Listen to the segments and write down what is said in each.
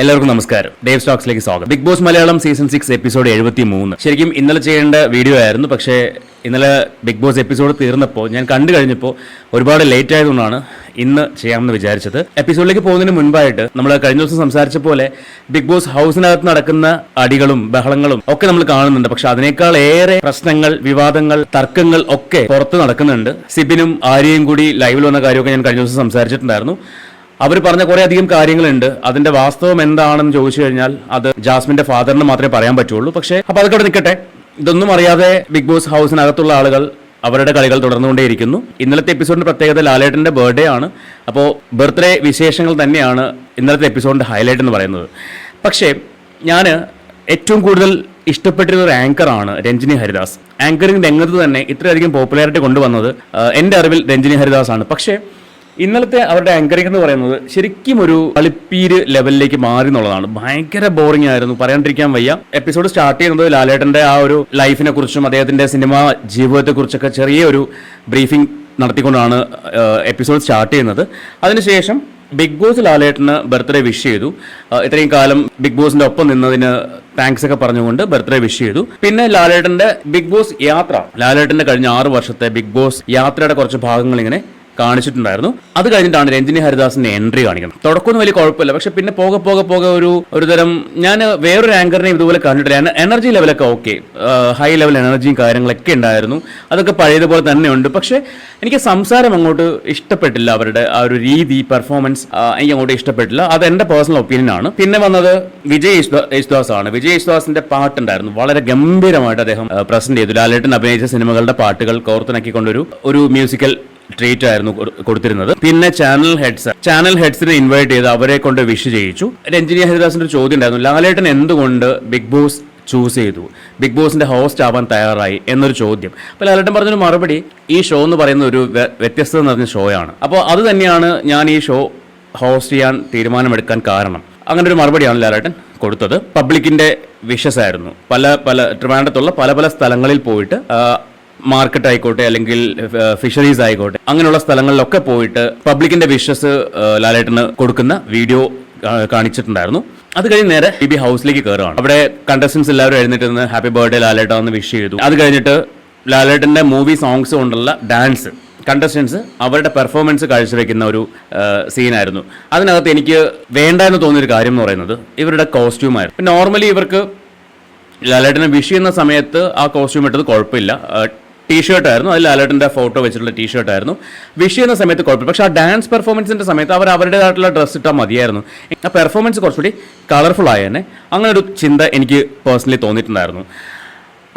എല്ലാവർക്കും നമസ്കാരം. ഡേവ് സ്റ്റോക്സിലേക്ക് സ്വാഗതം. Big Boss Malayalam season six episode എഴുപത്തി മൂന്ന് ശരിക്കും ഇന്നലെ ചെയ്യേണ്ട വീഡിയോ ആയിരുന്നു പക്ഷേ ഇന്നലെ ബിഗ് ബോസ് എപ്പിസോഡ് തീർന്നപ്പോൾ ഞാൻ കണ്ടു കഴിഞ്ഞപ്പോൾ ഒരുപാട് ലേറ്റ് ആയതുകൊണ്ടാണ് ഇന്ന് ചെയ്യാമെന്ന് വിചാരിച്ചത്. എപ്പിസോഡിലേക്ക് പോകുന്നതിന് മുൻപായിട്ട് നമ്മൾ കഴിഞ്ഞ ദിവസം സംസാരിച്ച പോലെ ബിഗ് ബോസ് ഹൗസിനകത്ത് നടക്കുന്ന അടികളും ബഹളങ്ങളും ഒക്കെ നമ്മൾ കാണുന്നുണ്ട്. പക്ഷെ അതിനേക്കാൾ ഏറെ പ്രശ്നങ്ങൾ വിവാദങ്ങൾ തർക്കങ്ങൾ ഒക്കെ പുറത്ത് നടക്കുന്നുണ്ട്. സിബിനും ആര്യയും കൂടി ലൈവിൽ വന്ന കാര്യമൊക്കെ ഞാൻ കഴിഞ്ഞ ദിവസം സംസാരിച്ചിട്ടുണ്ടായിരുന്നു. അവർ പറഞ്ഞ കുറേ അധികം കാര്യങ്ങളുണ്ട്. അതിന്റെ വാസ്തവം എന്താണെന്ന് ചോദിച്ചു കഴിഞ്ഞാൽ അത് ജാസ്മിന്റെ ഫാദറിന് മാത്രമേ പറയാൻ പറ്റുള്ളൂ. പക്ഷേ അപ്പൊ അതൊക്കെ അവിടെ നിൽക്കട്ടെ. ഇതൊന്നും അറിയാതെ ബിഗ് ബോസ് ഹൗസിനകത്തുള്ള ആളുകൾ അവരുടെ കളികൾ തുടർന്നുകൊണ്ടേയിരിക്കുന്നു. ഇന്നലത്തെ എപ്പിസോഡിന്റെ പ്രത്യേകത ലാലേട്ടന്റെ ബർത്ത്ഡേ ആണ്. അപ്പോൾ ബർത്ത്ഡേ വിശേഷങ്ങൾ തന്നെയാണ് ഇന്നലത്തെ എപ്പിസോഡിന്റെ ഹൈലൈറ്റ് എന്ന് പറയുന്നത്. പക്ഷേ ഞാൻ ഏറ്റവും കൂടുതൽ ഇഷ്ടപ്പെട്ടിരുന്ന ഒരു ആങ്കറാണ് രഞ്ജിനി ഹരിദാസ്. ആങ്കറിംഗ് രംഗത്ത് തന്നെ ഇത്രയധികം പോപ്പുലാരിറ്റി കൊണ്ടുവന്നത് എന്റെ അറിവിൽ രഞ്ജിനി ഹരിദാസ് ആണ് പക്ഷേ ഇന്നലത്തെ അവരുടെ ആങ്കറിംഗ് എന്ന് പറയുന്നത് ശരിക്കും ഒരു കളിപ്പീര് ലെവലിലേക്ക് മാറി എന്നുള്ളതാണ്. ഭയങ്കര ബോറിംഗ് ആയിരുന്നു. പറയാണ്ടിരിക്കാൻ വയ്യ. എപ്പിസോഡ് സ്റ്റാർട്ട് ചെയ്യുന്നത് ലാലേട്ടന്റെ ആ ഒരു ലൈഫിനെ കുറിച്ചും അദ്ദേഹത്തിന്റെ സിനിമ ജീവിതത്തെ കുറിച്ചൊക്കെ ചെറിയ ഒരു ബ്രീഫിംഗ് നടത്തിക്കൊണ്ടാണ് എപ്പിസോഡ് സ്റ്റാർട്ട് ചെയ്യുന്നത്. അതിനുശേഷം ബിഗ് ബോസ് ലാലേട്ടന് ബർത്ത്ഡേ വിഷ് ചെയ്തു. ഇത്രയും കാലം ബിഗ് ബോസിന്റെ ഒപ്പം നിന്നതിന് താങ്ക്സ് ഒക്കെ പറഞ്ഞുകൊണ്ട് ബർത്ത്ഡേ വിഷ് ചെയ്തു. പിന്നെ ലാലേട്ടന്റെ ബിഗ് ബോസ് യാത്ര. ലാലേട്ടന്റെ കഴിഞ്ഞ ആറ് വർഷത്തെ ബിഗ് ബോസ് യാത്രയുടെ കുറച്ച് ഭാഗങ്ങൾ ഇങ്ങനെ കാണിച്ചിട്ടുണ്ടായിരുന്നു. അത് കഴിഞ്ഞിട്ടാണ് രഞ്ജിനി ഹരിദാസിന്റെ എൻട്രി കാണിക്കുന്നത്. തുടക്കമൊന്നും വലിയ കുഴപ്പമില്ല. പക്ഷെ പിന്നെ പോകെ പോകെ പോകെ ഒരു ഒരു തരം ഞാൻ വേറൊരു ആങ്കറിനെ ഇതുപോലെ കണ്ടിട്ടില്ല. എന- എനർജി ലെവലൊക്കെ ഓക്കെ. ഹൈ ലെവൽ എനർജിയും കാര്യങ്ങളൊക്കെ ഉണ്ടായിരുന്നു. അതൊക്കെ പഴയതുപോലെ തന്നെ ഉണ്ട് പക്ഷെ എനിക്ക് സംസാരം അങ്ങോട്ട് ഇഷ്ടപ്പെട്ടില്ല അവരുടെ ആ ഒരു രീതി പെർഫോമൻസ് എനിക്ക് അങ്ങോട്ട് ഇഷ്ടപ്പെട്ടില്ല. അത് എന്റെ പേഴ്സണൽ ഒപ്പീനിയൻ ആണ്. പിന്നെ വന്നത് വിജയ് യേശുദാ- യേശുദാസ് ആണ് വിജയ് യേശുദാസിന്റെ പാട്ടുണ്ടായിരുന്നു. വളരെ ഗംഭീരമായിട്ട് അദ്ദേഹം പ്രസന്റ് ചെയ്തു. ലാലേട്ടൻ അഭിനയിച്ച സിനിമകളുടെ പാട്ടുകൾ കോർത്തിണക്കിക്കൊണ്ടൊരു ഒരു മ്യൂസിക്കൽ ട്രീറ്റ് ആയിരുന്നു കൊടുത്തിരുന്നത്. പിന്നെ ചാനൽ ഹെഡ്സ് ചാനൽ ഹെഡ്സിനെ ഇൻവൈറ്റ് ചെയ്ത് അവരെ കൊണ്ട് വിഷ് ചെയ്യിച്ചു. രഞ്ജിനി ഹരിദാസിന്റെ ചോദ്യം ഉണ്ടായിരുന്നു. ലാലേട്ടൻ എന്തുകൊണ്ട് ബിഗ് ബോസ് ചൂസ് ചെയ്തു? ബിഗ് ബോസിന്റെ ഹോസ്റ്റ് ആവാൻ തയ്യാറായി എന്നൊരു ചോദ്യം. അപ്പോൾ ലാലേട്ടൻ പറഞ്ഞൊരു മറുപടി ഈ ഷോ എന്ന് പറയുന്ന ഒരു വ്യ- വ്യത്യസ്തത നിറഞ്ഞ ഷോയാണ് അപ്പോൾ അത് തന്നെയാണ് ഞാൻ ഈ ഷോ ഹോസ്റ്റ് ചെയ്യാൻ തീരുമാനമെടുക്കാൻ കാരണം. അങ്ങനെ ഒരു മറുപടിയാണ് ലാലേട്ടൻ കൊടുത്തത്. പബ്ലിക്കിന്റെ വിഷസ് ആയിരുന്നു. പല പല ട്രിവാൻഡ്രത്തുള്ള പല പല സ്ഥലങ്ങളിൽ പോയിട്ട് മാർക്കറ്റ് ആയിക്കോട്ടെ അല്ലെങ്കിൽ ഫിഷറീസ് ആയിക്കോട്ടെ അങ്ങനെയുള്ള സ്ഥലങ്ങളിലൊക്കെ പോയിട്ട് പബ്ലിക്കിന്റെ വിഷസ് ലാലേട്ടന് കൊടുക്കുന്ന വീഡിയോ കാണിച്ചിട്ടുണ്ടായിരുന്നു. അത് കഴിഞ്ഞ് നേരെ ബി ബി ഹൗസിലേക്ക് കയറുകയാണ് അവിടെ കണ്ടസ്റ്റൻസ് എല്ലാവരും എഴുന്നേറ്റ് നിന്ന് ഹാപ്പി ബർത്ത്ഡേ ലാലേട്ട എന്ന് വിഷ് ചെയ്തു. അത് കഴിഞ്ഞിട്ട് ലാലേട്ടന്റെ മൂവി സോങ്സ് കൊണ്ടുള്ള ഡാൻസ് കണ്ടസ്റ്റൻസ് അവരുടെ പെർഫോമൻസ് കാഴ്ചവെക്കുന്ന ഒരു സീനായിരുന്നു അതിനകത്ത് എനിക്ക് വേണ്ട എന്ന് തോന്നിയൊരു കാര്യം എന്ന് പറയുന്നത് ഇവരുടെ കോസ്റ്റ്യൂമായിരുന്നു നോർമലി ഇവർക്ക് ലാലേട്ടനെ വിഷ് ചെയ്യുന്ന സമയത്ത് ആ കോസ്റ്റ്യൂം ഇട്ടത് കുഴപ്പമില്ല. ടീ ഷർട്ട് ആയിരുന്നു. അതിൽ ലാലേട്ടന്റെ ഫോട്ടോ വെച്ചിട്ടുള്ള ടീ ഷർട്ട് ആയിരുന്നു. വിഷ് ചെയ്യുന്ന സമയത്ത് കുഴപ്പമില്ല. പക്ഷേ ആ ഡാൻസ് പെർഫോമൻസിന്റെ സമയത്ത് അവർ അവരുടേതായിട്ടുള്ള ഡ്രസ്സ് ഇട്ടാൽ മതിയായിരുന്നു. ആ പെർഫോമൻസ് കുറച്ചുകൂടി കളർഫുൾ ആയ തന്നെ അങ്ങനെ ഒരു ചിന്ത എനിക്ക് പേഴ്സണലി തോന്നിയിട്ടുണ്ടായിരുന്നു.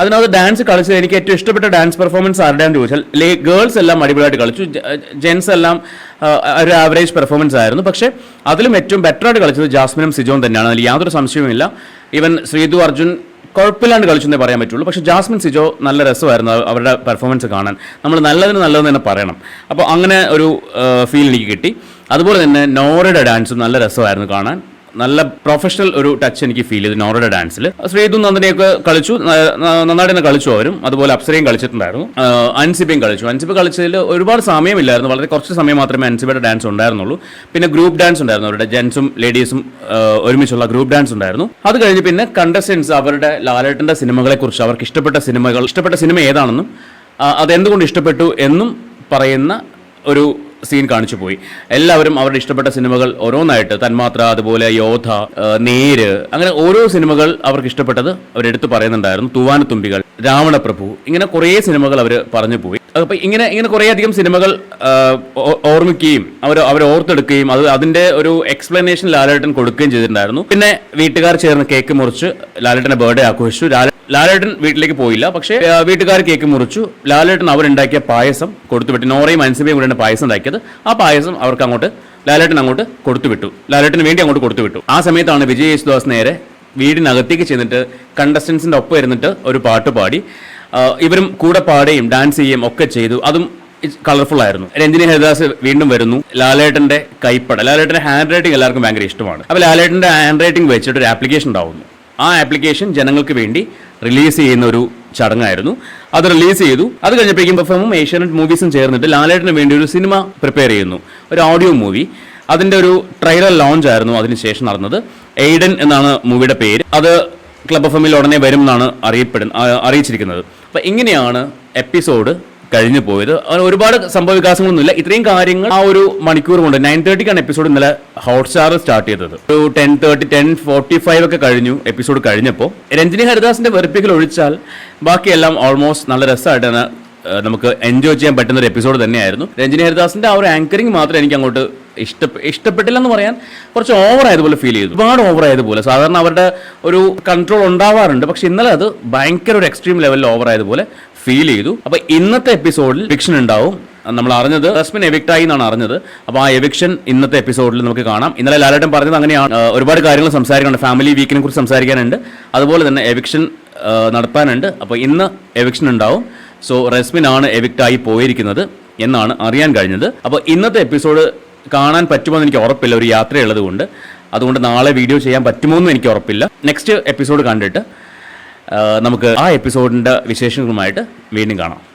അതിനകത്ത് ഡാൻസ് കളിച്ചത് എനിക്ക് ഏറ്റവും ഇഷ്ടപ്പെട്ട ഡാൻസ് പെർഫോമൻസ് ആരുടെയാണെന്ന് ചോദിച്ചാൽ ലേ ഗേൾസ് എല്ലാം അടിപൊളിയായിട്ട് കളിച്ചു. ജെൻസ് എല്ലാം ഒരു ആവറേജ് പെർഫോമൻസ് ആയിരുന്നു. പക്ഷേ അതിലും ഏറ്റവും ബെറ്ററായിട്ട് കളിച്ചത് ജാസ്മിനും സിജോൺ തന്നെയാണ്. അതിൽ യാതൊരു സംശയവുമില്ല. ഈവൻ ശ്രീതു അർജുൻ കുഴപ്പമില്ലാണ്ട് കളിച്ചു എന്നേ പറയാൻ പറ്റുള്ളൂ. പക്ഷേ ജാസ്മിൻ സിജോ നല്ല രസമായിരുന്നു അവ- അവരുടെ പെർഫോമൻസ് കാണാൻ. നമ്മൾ നല്ലതിന് നല്ലതെന്ന് തന്നെ പറയണം. അപ്പോൾ അങ്ങനെ ഒരു ഫീൽ എനിക്ക് കിട്ടി. അതുപോലെ തന്നെ നോറയുടെ ഡാൻസും നല്ല രസമായിരുന്നു കാണാൻ. നല്ല പ്രൊഫഷണൽ ഒരു ടച്ച് എനിക്ക് ഫീൽ ചെയ്തു. നോറയുടെ ഡാൻസിൽ ശ്രീതു നന്ദനെയൊക്കെ കളിച്ചു. നന്നായിട്ട് തന്നെ കളിച്ചു അവരും. അതുപോലെ അപ്സരയും കളിച്ചിട്ടുണ്ടായിരുന്നു. അൻസിബയും കളിച്ചു. അൻസിബ കളിച്ചതിൽ ഒരുപാട് സമയമില്ലായിരുന്നു. വളരെ കുറച്ച് സമയം മാത്രമേ അൻസിബയുടെ ഡാൻസ് ഉണ്ടായിരുന്നുള്ളൂ. പിന്നെ ഗ്രൂപ്പ് ഡാൻസ് ഉണ്ടായിരുന്നു. അവരുടെ ജെൻസും ലേഡീസും ഒരുമിച്ചുള്ള ഗ്രൂപ്പ് ഡാൻസ് ഉണ്ടായിരുന്നു. അത് കഴിഞ്ഞ് പിന്നെ കണ്ടസ്റ്റൻസ് അവരുടെ ലാലേട്ടന്റെ സിനിമകളെ കുറിച്ച് അവർക്ക് ഇഷ്ടപ്പെട്ട സിനിമകൾ ഇഷ്ടപ്പെട്ട സിനിമ ഏതാണെന്നും അതെന്തുകൊണ്ട് ഇഷ്ടപ്പെട്ടു എന്നും പറയുന്ന ഒരു സീൻ കാണിച്ചു പോയി. എല്ലാവരും അവരുടെ ഇഷ്ടപ്പെട്ട സിനിമകൾ ഓരോന്നായിട്ട്. തന്മാത്ര അതുപോലെ യോധ നേര് അങ്ങനെ ഓരോ സിനിമകൾ അവർക്ക് ഇഷ്ടപ്പെട്ടത് അവരെടുത്ത് പറയുന്നുണ്ടായിരുന്നു. തൂവാനത്തുമ്പികൾ രാവണപ്രഭു ഇങ്ങനെ കുറേ സിനിമകൾ അവർ പറഞ്ഞു പോയി. അപ്പൊ ഇങ്ങനെ ഇങ്ങനെ കുറേയധികം സിനിമകൾ ഓർമ്മിക്കുകയും അവർ അവർ ഓർത്തെടുക്കുകയും അത് അതിന്റെ ഒരു എക്സ്പ്ലനേഷൻ ലാലേട്ടൻ കൊടുക്കുകയും ചെയ്തിട്ടുണ്ടായിരുന്നു. പിന്നെ വീട്ടുകാർ ചേർന്ന് കേക്ക് മുറിച്ച് ലാലേട്ടന്റെ ബർത്ത്ഡേ ആഘോഷിച്ചു. ലാല- ലാലേട്ടൻ വീട്ടിലേക്ക് പോയില്ല. പക്ഷേ വീട്ടുകാർ കേക്ക് മുറിച്ചു. ലാലേട്ടൻ അവരുണ്ടാക്കിയ പായസം കൊടുത്തുവിട്ടു നോറയും അൻസിബയും കൂടെയാണ് പായസം ഉണ്ടാക്കിയത്. ആ പായസം അവർക്ക് അങ്ങോട്ട് ലാലേട്ടൻ അങ്ങോട്ട് കൊടുത്തുവിട്ടു ലാലേട്ടന് വേണ്ടി അങ്ങോട്ട് കൊടുത്തുവിട്ടു ആ സമയത്താണ് വിജയ് യേശുദാസ് നേരെ വീടിനകത്തേക്ക് ചെന്നിട്ട് കണ്ടസ്റ്റൻസിന്റെ ഒപ്പം ഇരുന്നിട്ട് ഒരു പാട്ട് പാടി. ഇവരും കൂടെ പാടുകയും ഡാൻസ് ചെയ്യുകയും ഒക്കെ ചെയ്തു. അതും കളർഫുൾ ആയിരുന്നു. രഞ്ജിനി ഹരിദാസ് വീണ്ടും വരുന്നു. ലാലേട്ടന്റെ കൈപ്പട ലാലേട്ടന്റെ ഹാൻഡ് റൈറ്റിംഗ് എല്ലാവർക്കും ഭയങ്കര ഇഷ്ടമാണ്. അപ്പോൾ ലാലേട്ടന്റെ ഹാൻഡ് റൈറ്റിംഗ് വെച്ചിട്ട് ഒരു ആപ്ലിക്കേഷൻ ഉണ്ടാവുന്നു. ആ ആപ്ലിക്കേഷൻ ജനങ്ങൾക്ക് വേണ്ടി റിലീസ് ചെയ്യുന്ന ഒരു ചടങ്ങായിരുന്നു. അത് റിലീസ് ചെയ്തു. അത് കഴിഞ്ഞപ്പോഴേക്കും പെർഫോമും ഏഷ്യാനെറ്റ് മൂവീസും ചേർന്നിട്ട് ലാലേട്ടന് വേണ്ടി ഒരു സിനിമ പ്രിപ്പയർ ചെയ്യുന്നു. ഒരു ഓഡിയോ മൂവി അതിന്റെ ഒരു ട്രെയിലർ ലോഞ്ച് ആയിരുന്നു അതിനുശേഷം നടന്നത്. എയ്ഡൻ എന്നാണ് മൂവിയുടെ പേര്. അത് ക്ലബ് എഫ് എമ്മിൽ ഉടനെ വരും എന്നാണ് അറിയപ്പെടുന്ന അറിയിച്ചിരിക്കുന്നത്. അപ്പം ഇങ്ങനെയാണ് എപ്പിസോഡ് കഴിഞ്ഞു പോയത്. ഒരുപാട് സംഭവ വികാസങ്ങളൊന്നുമില്ല. ഇത്രയും കാര്യങ്ങൾ ആ ഒരു മണിക്കൂർ കൊണ്ട് നയൻ തേർട്ടിക്കാണ് എപ്പിസോഡ് ഇന്നലെ ഹോട്ട്സ്റ്റാറിൽ സ്റ്റാർട്ട് ചെയ്തത്. ഒരു ten thirty ten forty five ഒക്കെ കഴിഞ്ഞു എപ്പിസോഡ് കഴിഞ്ഞപ്പോൾ. രഞ്ജിനി ഹരിദാസിന്റെ വെറുപ്പിക്കൽ ഒഴിച്ചാൽ ബാക്കിയെല്ലാം ഓൾമോസ്റ്റ് നല്ല രസമായിട്ടാണ് നമുക്ക് എൻജോയ് ചെയ്യാൻ പറ്റുന്ന ഒരു എപ്പിസോഡ് തന്നെയായിരുന്നു. രഞ്ജിനി ഹരിദാസിന്റെ ആ ഒരു ആങ്കറിങ് മാത്രം എനിക്ക് അങ്ങോട്ട് ഇഷ്ട ഇഷ്ടപ്പെട്ടില്ല എന്ന് പറയാൻ കുറച്ച് ഓവർ ആയതുപോലെ ഫീൽ ചെയ്തു. ഒരുപാട് ഓവർ ആയതുപോലെ. സാധാരണ അവരുടെ ഒരു കൺട്രോൾ ഉണ്ടാവാറുണ്ട്. പക്ഷെ ഇന്നലെ അത് ഭയങ്കര ഒരു എക്സ്ട്രീം ലെവലിൽ ഓവർ ആയതുപോലെ ഫീൽ ചെയ്തു. അപ്പോൾ ഇന്നത്തെ എപ്പിസോഡിൽ ഫിക്ഷൻ ഉണ്ടാവും. നമ്മൾ അറിഞ്ഞത് റസ്മിൻ എവിക്ട് ആയി എന്നാണ് അറിഞ്ഞത്. അപ്പോൾ ആ എവിക്ഷൻ ഇന്നത്തെ എപ്പിസോഡിൽ നമുക്ക് കാണാം. ഇന്നലെ ലാലേട്ടൻ പറഞ്ഞത് അങ്ങനെയാണ്. ഒരുപാട് കാര്യങ്ങൾ സംസാരിക്കാനുണ്ട്. ഫാമിലി വീക്കിനെ കുറിച്ച് സംസാരിക്കാനുണ്ട്. അതുപോലെ തന്നെ എവിക്ഷൻ നടത്താനുണ്ട്. അപ്പോൾ ഇന്ന് എവിക്ഷൻ ഉണ്ടാവും. സോ റസ്മിൻ ആണ് എവിക്ട് ആയി പോയിരിക്കുന്നത് എന്നാണ് അറിയാൻ കഴിഞ്ഞത്. അപ്പോൾ ഇന്നത്തെ എപ്പിസോഡ് കാണാൻ പറ്റുമോ എന്ന് എനിക്ക് ഉറപ്പില്ല. ഒരു യാത്രയുള്ളത് കൊണ്ട്. അതുകൊണ്ട് നാളെ വീഡിയോ ചെയ്യാൻ പറ്റുമോ എന്ന് എനിക്ക് ഉറപ്പില്ല. നെക്സ്റ്റ് എപ്പിസോഡ് കണ്ടിട്ട് നമുക്ക് ആ എപ്പിസോഡിന്റെ വിശേഷങ്ങളുമായിട്ട് വീണ്ടും കാണാം.